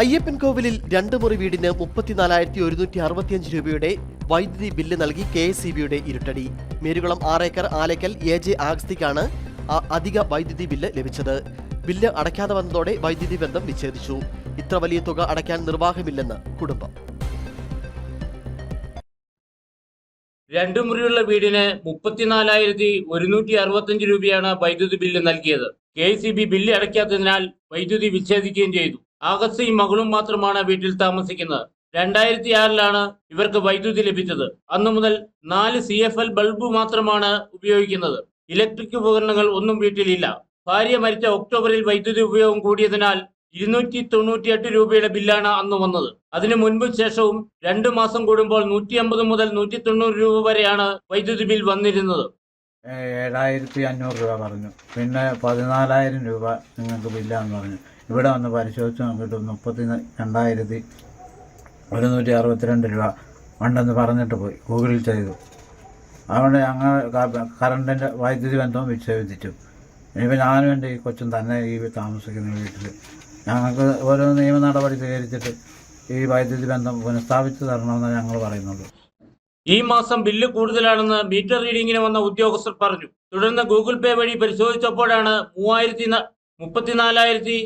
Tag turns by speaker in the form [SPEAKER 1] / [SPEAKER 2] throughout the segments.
[SPEAKER 1] അയ്യപ്പൻ കോവിലിൽ രണ്ട് മുറി വീടിന് മുപ്പത്തിനാലായിരത്തി ഒരുന്നൂറ്റി അറുപത്തിയഞ്ച് രൂപയുടെ വൈദ്യുതി ബില്ല് നൽകി കെ എസ് സി ബിയുടെ ഇരുട്ടടി. മേരുകുളം ആറേക്കർ ആലേക്കൽ എ ജെ ആഗസ്തിക്കാണ് അധിക വൈദ്യുതി ബില്ല് ലഭിച്ചത്. ബില്ല് അടയ്ക്കാതെ വന്നതോടെ വൈദ്യുതി ബന്ധം വിച്ഛേദിച്ചു. ഇത്ര വലിയ തുക അടയ്ക്കാൻ നിർവാഹമില്ലെന്ന് കുടുംബം.
[SPEAKER 2] രണ്ടു മുറിയുള്ള വീടിന് മുപ്പത്തിനാലായിരത്തി ഒരുന്നൂറ്റി അറുപത്തിയഞ്ച് രൂപയാണ് വൈദ്യുതി ബില്ല് നൽകിയത്. കെ സി ബി ബില്ല് അടയ്ക്കാത്തതിനാൽ വൈദ്യുതി വിച്ഛേദിക്കുകയും ചെയ്തു. ആഗസ്റ്റയും മകളും മാത്രമാണ് വീട്ടിൽ താമസിക്കുന്നത്. രണ്ടായിരത്തി ആറിലാണ് ഇവർക്ക് വൈദ്യുതി ലഭിച്ചത്. അന്നു മുതൽ നാല് സി എഫ് എൽ ബൾബ് മാത്രമാണ് ഉപയോഗിക്കുന്നത്. ഇലക്ട്രിക് ഉപകരണങ്ങൾ ഒന്നും വീട്ടിലില്ല. ഭാര്യ മരിച്ച ഒക്ടോബറിൽ വൈദ്യുതി ഉപയോഗം കൂടിയതിനാൽ ഇരുന്നൂറ്റി തൊണ്ണൂറ്റിയെട്ട് രൂപയുടെ ബില്ലാണ് അന്ന് വന്നത്. അതിനു മുൻപ് ശേഷവും രണ്ടു മാസം കൂടുമ്പോൾ നൂറ്റി അമ്പത് മുതൽ നൂറ്റി തൊണ്ണൂറ് രൂപ വരെയാണ് വൈദ്യുതി ബിൽ വന്നിരുന്നത്.
[SPEAKER 3] ഏഴായിരത്തി അഞ്ഞൂറ് രൂപ പറഞ്ഞു. പിന്നെ പതിനാലായിരം രൂപ നിങ്ങൾക്ക് ബില്ലാന്ന് പറഞ്ഞു. ഇവിടെ വന്ന് പരിശോധിച്ച് നോക്കിയിട്ട് മുപ്പത്തി രണ്ടായിരത്തി ഒരുന്നൂറ്റി അറുപത്തിരണ്ട് രൂപ ഉണ്ടെന്ന് പറഞ്ഞിട്ട് പോയി ഗൂഗിളിൽ ചെയ്തു. അതുകൊണ്ട് ഞങ്ങൾ കറണ്ടിന്റെ വൈദ്യുതി ബന്ധവും വിച്ഛേദിച്ചു. ഇനിയിപ്പോൾ ഞാനും എന്റെ ഈ കൊച്ചും തന്നെ ഈ താമസിക്കുന്ന വീട്ടിൽ ഞങ്ങൾക്ക് ഓരോ നിയമ നടപടി സ്വീകരിച്ചിട്ട് ഈ വൈദ്യുതി ബന്ധം പുനഃസ്ഥാപിച്ച് തരണമെന്ന് ഞങ്ങൾ പറയുന്നുള്ളൂ
[SPEAKER 2] ഈ മാസം ബില്ല് കൂടുതലാണെന്ന് മീറ്റർ റീഡിങ്ങിന് വന്ന ഉദ്യോഗസ്ഥർ പറഞ്ഞു. തുടർന്ന് ഗൂഗിൾ പേ വഴി പരിശോധിച്ചപ്പോഴാണ് മൂവായിരത്തി മുപ്പത്തിനാലായിരത്തി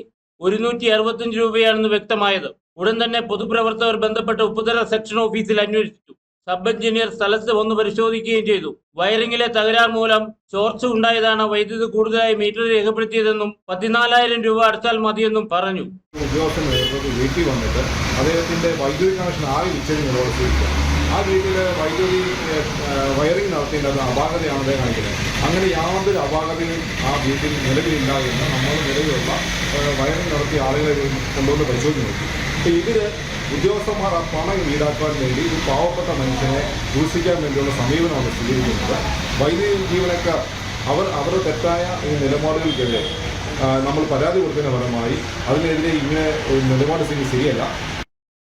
[SPEAKER 2] ഒരുന്നൂറ്റി അറുപത്തിയഞ്ച് രൂപയാണെന്ന് വ്യക്തമായത്. ഉടൻ തന്നെ പൊതുപ്രവർത്തകർ ബന്ധപ്പെട്ട ഉപ്പുതല സെക്ഷൻ ഓഫീസിൽ അന്വേഷിച്ചു. സബ് എഞ്ചിനീയർ സ്ഥലത്ത് വന്ന് പരിശോധിക്കുകയും ചെയ്തു. വയറിംഗിലെ തകരാർ മൂലം ചോർച്ച ഉണ്ടായതാണ് വൈദ്യുതി കൂടുതലായി മീറ്റർ രേഖപ്പെടുത്തിയതെന്നും പതിനാലായിരം രൂപ അടച്ചാൽ മതിയെന്നും പറഞ്ഞു.
[SPEAKER 4] ഉദ്യോഗസ്ഥൻ വീട്ടിൽ വന്നിട്ട് അദ്ദേഹത്തിന്റെ വൈദ്യുതി കണക്ഷൻ ആകെ വിച്ഛേദിക്കുന്നതോടെ ആ വീട്ടിൽ വൈദ്യുതി വയറിംഗ് നടത്തിയത് അത് അപാകതയാണ് അദ്ദേഹം കാണിക്കുന്നത്. അങ്ങനെ യാതൊരു അപാകതയും ആ വീട്ടിൽ നിലവിലില്ല എന്ന് നമ്മൾ നിലവിലുള്ള വയറിംഗ് നടത്തിയ ആളുകളെ കൊണ്ടുവന്ന് പരിശോധിച്ച്. നോക്കി അപ്പോൾ ഇതിൽ ഉദ്യോഗസ്ഥന്മാർ ആ പണം ഈടാക്കാൻ വേണ്ടി ഒരു പാവപ്പെട്ട മനുഷ്യനെ ദൂഷിക്കാൻ വേണ്ടിയുള്ള സമീപനമാണ് സ്വീകരിക്കുന്നത്. വൈദ്യുതി ജീവനക്കാർ അവർ അവരുടെ തെറ്റായ ഈ നിലപാടുകൾക്കെതിരെ നമ്മൾ പരാതി കൊടുക്കുന്ന ഫലമായി അതിനെതിരെ ഇങ്ങനെ ഒരു നിലപാട് സ്ഥിതി ശരിയല്ല.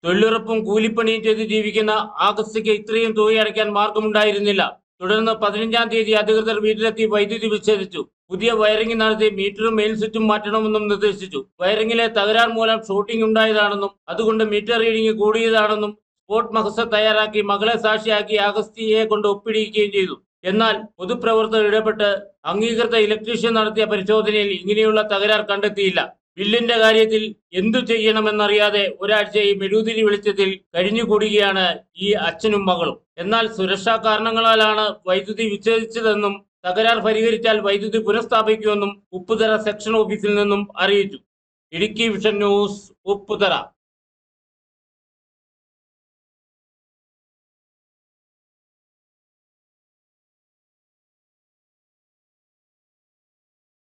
[SPEAKER 2] തൊഴിലുറപ്പും കൂലിപ്പണിയും ചെയ്ത് ജീവിക്കുന്ന ആഗസ്റ്റിക്ക് ഇത്രയും തുക അടയ്ക്കാൻ മാർഗമുണ്ടായിരുന്നില്ല. തുടർന്ന് പതിനഞ്ചാം തീയതി അധികൃതർ വീട്ടിലെത്തി വൈദ്യുതി വിച്ഛേദിച്ചു. പുതിയ വയറിംഗ് നടത്തി മീറ്ററും മെയിൻ സ്വിച്ചും മാറ്റണമെന്നും നിർദ്ദേശിച്ചു. വയറിംഗിലെ തകരാർ മൂലം ഷോട്ടിംഗ് ഉണ്ടായതാണെന്നും അതുകൊണ്ട് മീറ്റർ റീഡിംഗ് കൂടിയതാണെന്നും സ്പോട്ട് മഹസ തയ്യാറാക്കി മകളെ സാക്ഷിയാക്കി അഗസ്തിയെ കൊണ്ട് ഒപ്പിടിക്കുകയും ചെയ്തു. എന്നാൽ പൊതുപ്രവർത്തകർ ഇടപെട്ട് അംഗീകൃത ഇലക്ട്രീഷ്യൻ നടത്തിയ പരിശോധനയിൽ ഇങ്ങനെയുള്ള തകരാർ കണ്ടെത്തിയില്ല. ബില്ലിന്റെ കാര്യത്തിൽ എന്തു ചെയ്യണമെന്നറിയാതെ ഒരാഴ്ച ഈ മെഴുതിരി വെളിച്ചത്തിൽ കഴിഞ്ഞുകൂടുകയാണ് ഈ അച്ഛനും മകളും. എന്നാൽ സുരക്ഷാ കാരണങ്ങളാലാണ് വൈദ്യുതി വിച്ഛേദിച്ചതെന്നും തകരാർ പരിഹരിച്ചാൽ വൈദ്യുതി പുനഃസ്ഥാപിക്കുമെന്നും ഉപ്പുതറ സെക്ഷൻ ഓഫീസിൽ നിന്നും അറിയിച്ചു. Idukki vision news Upputhara.